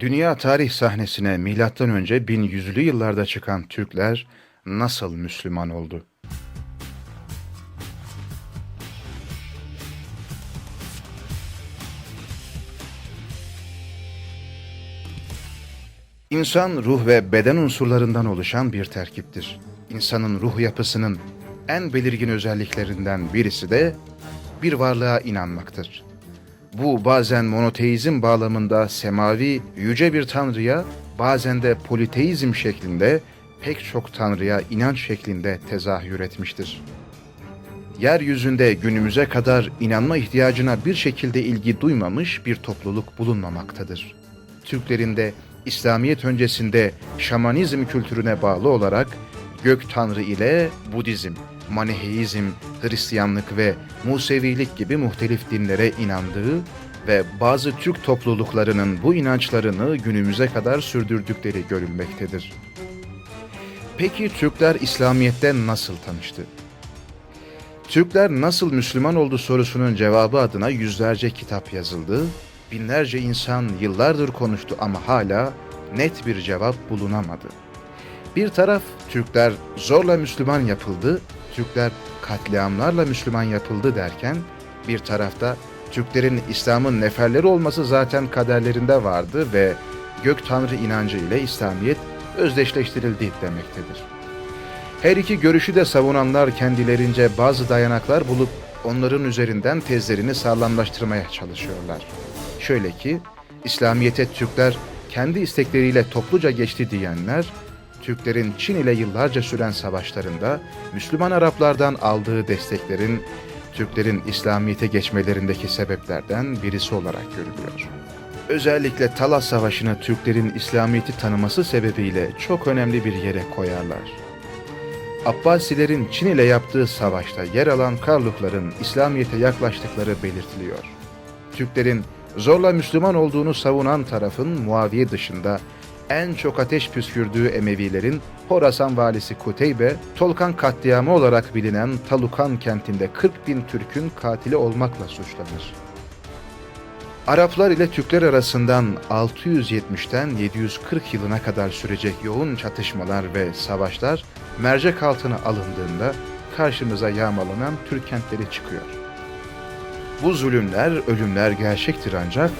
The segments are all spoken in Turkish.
Dünya tarih sahnesine milattan önce 1100'lü yıllarda çıkan Türkler nasıl Müslüman oldu? İnsan ruh ve beden unsurlarından oluşan bir terkiptir. İnsanın ruh yapısının en belirgin özelliklerinden birisi de bir varlığa inanmaktır. Bu bazen monoteizm bağlamında semavi yüce bir tanrıya, bazen de politeizm şeklinde pek çok tanrıya inanç şeklinde tezahür etmiştir. Yeryüzünde günümüze kadar inanma ihtiyacına bir şekilde ilgi duymamış bir topluluk bulunmamaktadır. Türklerin de İslamiyet öncesinde şamanizm kültürüne bağlı olarak gök tanrı ile Budizm, Maniheizm, Hristiyanlık ve Musevilik gibi muhtelif dinlere inandığı ve bazı Türk topluluklarının bu inançlarını günümüze kadar sürdürdükleri görülmektedir. Peki Türkler İslamiyet'te nasıl tanıştı? Türkler nasıl Müslüman oldu sorusunun cevabı adına yüzlerce kitap yazıldı, binlerce insan yıllardır konuştu ama hala net bir cevap bulunamadı. Bir taraf Türkler zorla Müslüman yapıldı, Türkler katliamlarla Müslüman yapıldı derken bir tarafta Türklerin İslam'ın neferleri olması zaten kaderlerinde vardı ve gök tanrı inancı ile İslamiyet özdeşleştirildi demektedir. Her iki görüşü de savunanlar kendilerince bazı dayanaklar bulup onların üzerinden tezlerini sağlamlaştırmaya çalışıyorlar. Şöyle ki, İslamiyet'e Türkler kendi istekleriyle topluca geçti diyenler, Türklerin Çin ile yıllarca süren savaşlarında Müslüman Araplardan aldığı desteklerin Türklerin İslamiyet'e geçmelerindeki sebeplerden birisi olarak görülüyor. Özellikle Talas Savaşı'nı Türklerin İslamiyet'i tanıması sebebiyle çok önemli bir yere koyarlar. Abbasilerin Çin ile yaptığı savaşta yer alan Karlukların İslamiyet'e yaklaştıkları belirtiliyor. Türklerin zorla Müslüman olduğunu savunan tarafın Muaviye dışında en çok ateş püskürdüğü Emevilerin Horasan valisi Kuteybe, Tolkan katliamı olarak bilinen Talukan kentinde 40 bin Türk'ün katili olmakla suçlanır. Araplar ile Türkler arasından 670'ten 740 yılına kadar sürecek yoğun çatışmalar ve savaşlar mercek altına alındığında karşımıza yağmalanan Türk kentleri çıkıyor. Bu zulümler, ölümler gerçektir ancak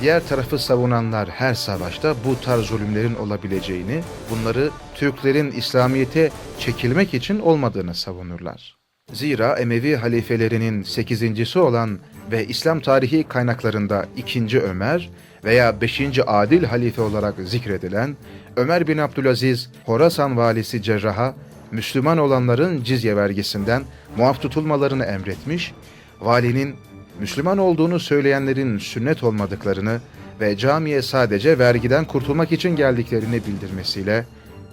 diğer tarafı savunanlar her savaşta bu tarz zulümlerin olabileceğini, bunları Türklerin İslamiyet'e çekilmek için olmadığını savunurlar. Zira Emevi halifelerinin sekizincisi olan ve İslam tarihi kaynaklarında ikinci Ömer veya beşinci Adil halife olarak zikredilen Ömer bin Abdülaziz, Horasan valisi Cerrah'a Müslüman olanların cizye vergisinden muaf tutulmalarını emretmiş, valinin Müslüman olduğunu söyleyenlerin sünnet olmadıklarını ve camiye sadece vergiden kurtulmak için geldiklerini bildirmesiyle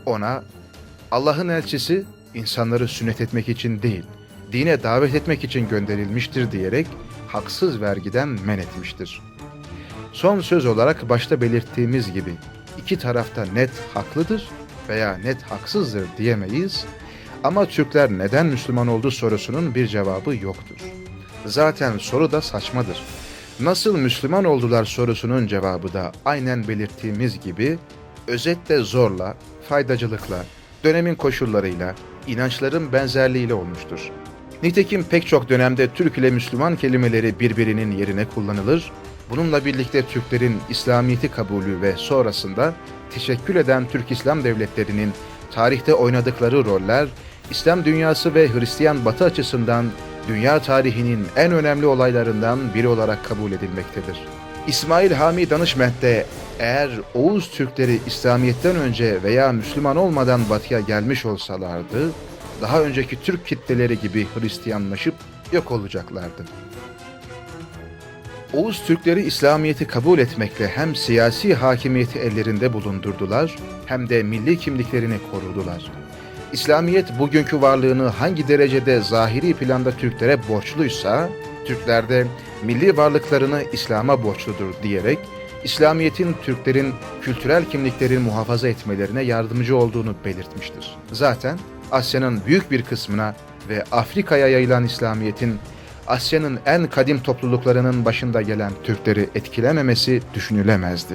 ona Allah'ın elçisi insanları sünnet etmek için değil, dine davet etmek için gönderilmiştir diyerek haksız vergiden men etmiştir. Son söz olarak başta belirttiğimiz gibi iki tarafta net haklıdır veya net haksızdır diyemeyiz ama Türkler neden Müslüman oldu sorusunun bir cevabı yoktur. Zaten soru da saçmadır. Nasıl Müslüman oldular sorusunun cevabı da aynen belirttiğimiz gibi özetle zorla, faydacılıkla, dönemin koşullarıyla, inançların benzerliğiyle olmuştur. Nitekim pek çok dönemde Türk ile Müslüman kelimeleri birbirinin yerine kullanılır. Bununla birlikte Türklerin İslamiyet'i kabulü ve sonrasında teşekkül eden Türk İslam devletlerinin tarihte oynadıkları roller, İslam dünyası ve Hristiyan batı açısından dünya tarihinin en önemli olaylarından biri olarak kabul edilmektedir. İsmail Hami Danışment'te eğer Oğuz Türkleri İslamiyet'ten önce veya Müslüman olmadan batıya gelmiş olsalardı, daha önceki Türk kitleleri gibi Hristiyanlaşıp yok olacaklardı. Oğuz Türkleri İslamiyet'i kabul etmekle hem siyasi hakimiyeti ellerinde bulundurdular hem de milli kimliklerini korudular. İslamiyet bugünkü varlığını hangi derecede zahiri planda Türklere borçluysa, Türkler de milli varlıklarını İslam'a borçludur diyerek İslamiyet'in Türklerin kültürel kimliklerini muhafaza etmelerine yardımcı olduğunu belirtmiştir. Zaten Asya'nın büyük bir kısmına ve Afrika'ya yayılan İslamiyet'in Asya'nın en kadim topluluklarının başında gelen Türkleri etkilememesi düşünülemezdi.